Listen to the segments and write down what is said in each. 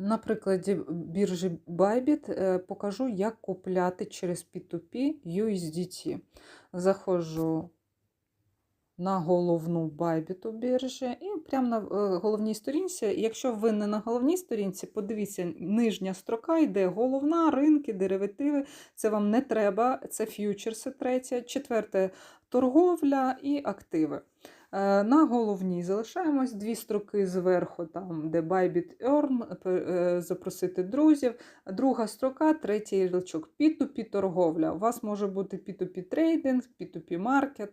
На прикладі біржі Bybit е, покажу, як купляти через P2P USDT. Заходжу на головну Bybit біржі і прямо на е, головній сторінці. Якщо ви не на головній сторінці, подивіться, нижня строка йде головна, ринки, деривативи. Це вам не треба, це ф'ючерси третя, четверте торговля і активи. Е, На головній залишаємось дві строки зверху, там, де Bybit Earn, е, запросити друзів. Друга строка, третій ярличок P2P торговля. У вас може бути P2P трейдинг, P2P маркет.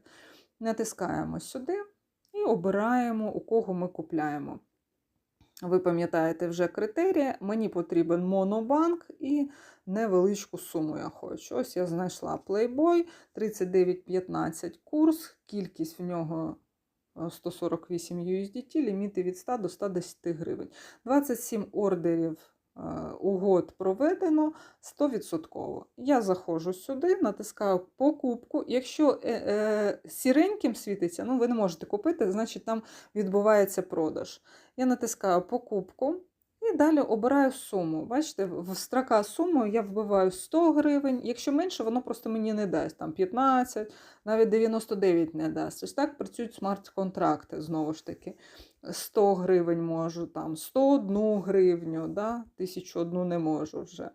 Натискаємо сюди і обираємо, у кого ми купляємо. Ви пам'ятаєте вже критерії. Мені потрібен монобанк і невеличку суму я хочу. Ось я знайшла Playboy 39,15 курс, кількість в нього 148 USDT, ліміти від 100 до 110 гривень. 27 ордерів е, угод проведено 100%. Я заходжу сюди, натискаю покупку. Якщо е, е, сіреньким світиться, ну ви не можете купити, значить там відбувається продаж. Я натискаю покупку далі обираю суму. Бачите, в строка суму я вбиваю 100 гривень. Якщо менше, воно просто мені не дасть. Там 15, навіть 99 не дасть. Ось так працюють смарт-контракти, знову ж таки. 100 гривень можу, там 101 гривню, да? 1001 не можу вже.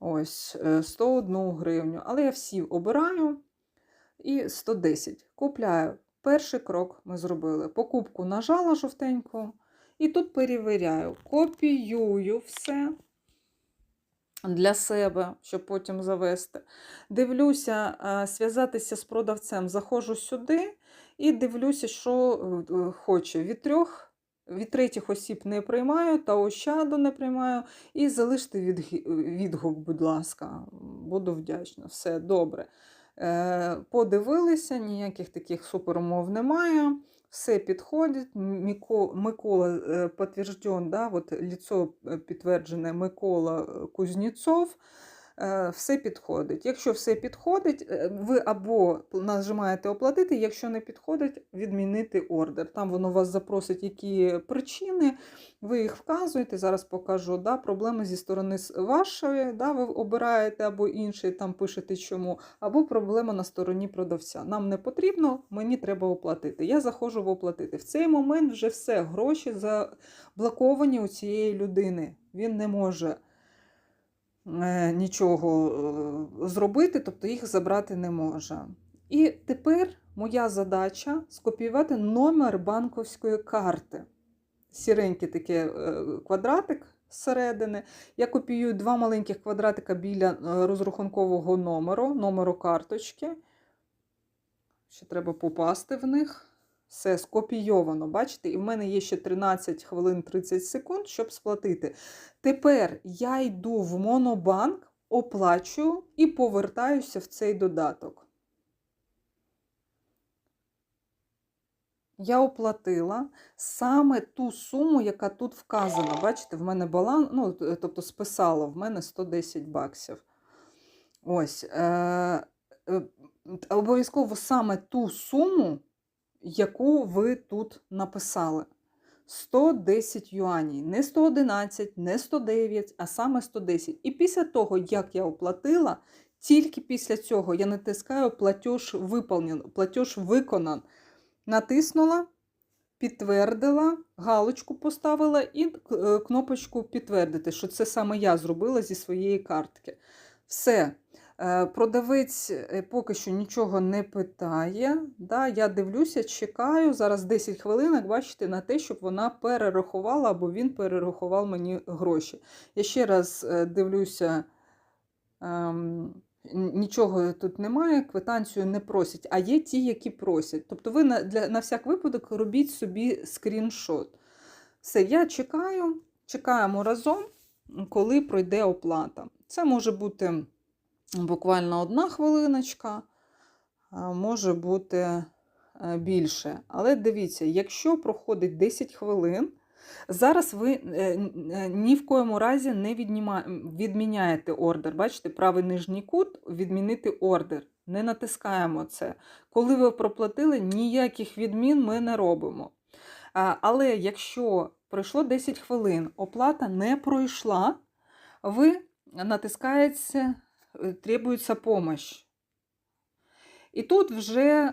Ось, е, 101 гривню. Але я всі обираю і 110. Купляю. Перший крок ми зробили. Покупку нажала жовтеньку. І тут перевіряю, копіюю все для себе, щоб потім завести. Дивлюся, е, зв'язатися з продавцем. Заходжу сюди і дивлюся, що е, хоче. Від трьох, від третіх осіб не приймаю, та ощаду не приймаю. І залиште відгук, будь ласка. Буду вдячна. Все добре. Е, Подивилися, ніяких таких суперумов немає. Все підходить. Микола е, підтверджен, да, от лицо е, підтверджене Микола Кузнєцов. Е, Все підходить. Якщо все підходить, е, ви або нажимаєте оплатити, якщо не підходить, відмінити ордер. Там воно вас запросить, які причини, ви їх вказуєте. Зараз покажу. Да, Проблеми зі сторони вашої, да, ви обираєте або інший, там пишете чому, або проблема на стороні продавця. Нам не потрібно, мені треба оплатити. Я заходжу в оплатити. В цей момент вже все, гроші заблоковані у цієї людини. Він не може нічого е, зробити, тобто їх забрати не може. І тепер моя задача скопіювати номер банковської карти. Сіренький такий е, квадратик зсередини. Я копіюю два маленьких квадратика біля е, розрахункового номеру, номеру карточки. Ще треба попасти в них. Все скопійовано, бачите? І в мене є ще 13 хвилин 30 секунд, щоб сплатити. Тепер я йду в Монобанк, оплачую і повертаюся в цей додаток. Я оплатила саме ту суму, яка тут вказана. Бачите, в мене баланс, ну, тобто списала, в мене 110 баксів. Ось. Е, е, обов'язково саме ту суму, яку ви тут написали. 110 юаней. Не 111, не 109, а саме 110. І після того, як я оплатила, тільки після цього я натискаю платеж виповнен, платеж виконан. Натиснула, підтвердила, галочку поставила і е, кнопочку підтвердити, що це саме я зробила зі своєї картки. Все. Е, Продавець е, поки що нічого не питає. Да, я дивлюся, чекаю зараз 10 хвилин, бачите, на те, щоб вона перерахувала або він перерахував мені гроші. Я ще раз е, дивлюся, ем, нічого тут немає, квитанцію не просять, а є ті, які просять. Тобто ви на, для, на всяк випадок робіть собі скріншот. Все, я чекаю, чекаємо разом, коли пройде оплата. Це може бути буквально одна хвилиночка, може бути е, більше. Але дивіться, якщо проходить 10 хвилин, зараз ви е, е, ні в коєму разі не відміняєте ордер. Бачите, правий нижній кут відмінити ордер. Не натискаємо це. Коли ви проплатили, ніяких відмін ми не робимо. Але якщо пройшло 10 хвилин. Оплата не пройшла. Ви натискаєте, требується помощь. І тут вже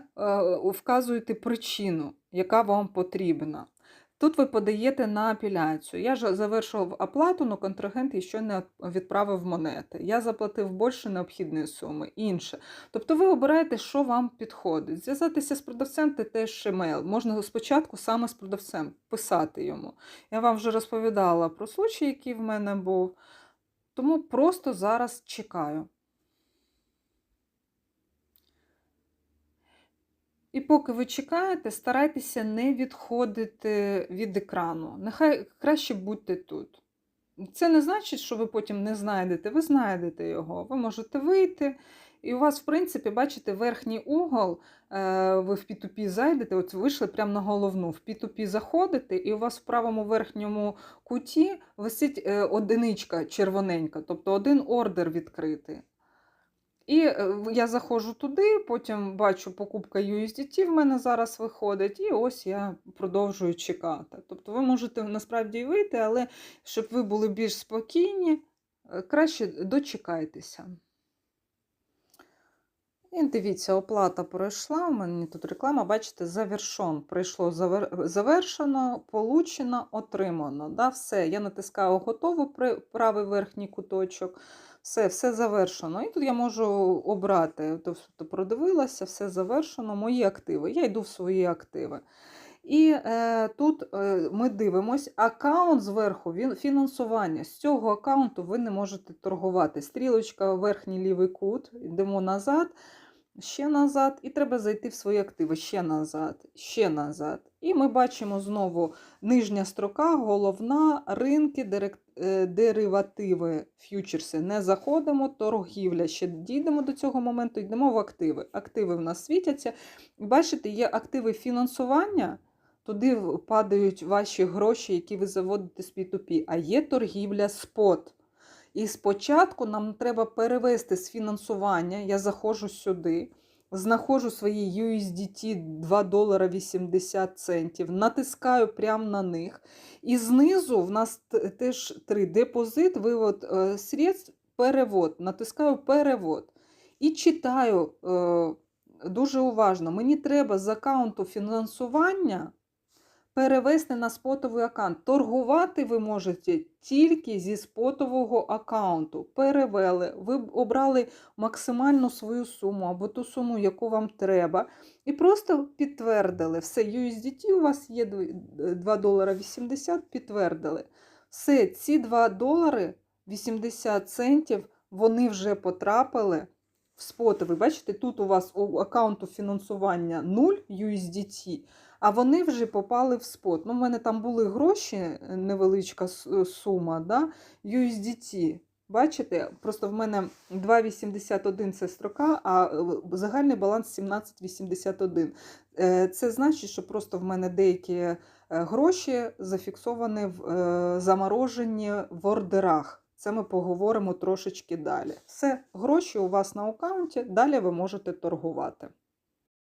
вказуєте причину, яка вам потрібна. Тут ви подаєте на апеляцію. Я ж завершив оплату, але контрагент ще не відправив монети. Я заплатив більше необхідної суми, інше. Тобто ви обираєте, що вам підходить. Зв'язатися з продавцем це теж емейл. Можна спочатку саме з продавцем писати йому. Я вам вже розповідала про случай, який в мене був. Тому просто зараз чекаю. І поки ви чекаєте, старайтеся не відходити від екрану. Нехай краще будьте тут. Це не значить, що ви потім не знайдете, ви знайдете його. Ви можете вийти, і у вас, в принципі, бачите, верхній угол, е, ви в P2P зайдете, от вийшли прямо на головну. В P2P заходите, і у вас в правому верхньому куті висить е, одиничка червоненька, тобто один ордер відкритий. І е, я заходжу туди, потім бачу покупка USDT в мене зараз виходить, і ось я продовжую чекати. Тобто ви можете насправді вийти, але щоб ви були більш спокійні, е, краще дочекайтеся. І дивіться, оплата пройшла. У мене тут реклама, бачите, завершон. Прийшло завер- завершено, получено, отримано. Да, Все, я натискаю готово, правий верхній куточок. Все, все завершено. І тут я можу обрати, тобто продивилася, все завершено, мої активи. Я йду в свої активи. І е, тут е, ми дивимось, аккаунт зверху, він фінансування. З цього аккаунту ви не можете торгувати. Стрілочка, верхній лівий кут, йдемо назад, ще назад, і треба зайти в свої активи, ще назад, ще назад. І ми бачимо знову нижня строка, головна, ринки, директ, е, деривативи, ф'ючерси. Не заходимо, торгівля. Ще дійдемо до цього моменту, йдемо в активи. Активи в нас світяться. Бачите, є активи фінансування. Туди падають ваші гроші, які ви заводите з P2P, а є торгівля спот. І спочатку нам треба перевести з фінансування. Я заходжу сюди, знаходжу свої USDT 2 долара 80 центів, натискаю прямо на них. І знизу в нас теж три депозит, вивод е, средств, перевод. Натискаю перевод. І читаю е, дуже уважно. Мені треба з аккаунту фінансування перевести на спотовий аккаунт. Торгувати ви можете тільки зі спотового аккаунту. Перевели, ви обрали максимальну свою суму або ту суму, яку вам треба, і просто підтвердили. Все, USDT у вас є 2 долара 80, підтвердили. Все, ці 2 долари 80 центів, вони вже потрапили в спотовий. Бачите, тут у вас у аккаунту фінансування 0 USDT, а вони вже попали в спот. Ну, У мене там були гроші, е, невеличка е, сума, да? USDT. Бачите, просто в мене 2,81 це строка, а е, загальний баланс 17,81. Е, Це значить, що просто в мене деякі гроші зафіксовані в заморожені в ордерах. Це ми поговоримо трошечки далі. Все, гроші у вас на аккаунті, далі ви можете торгувати.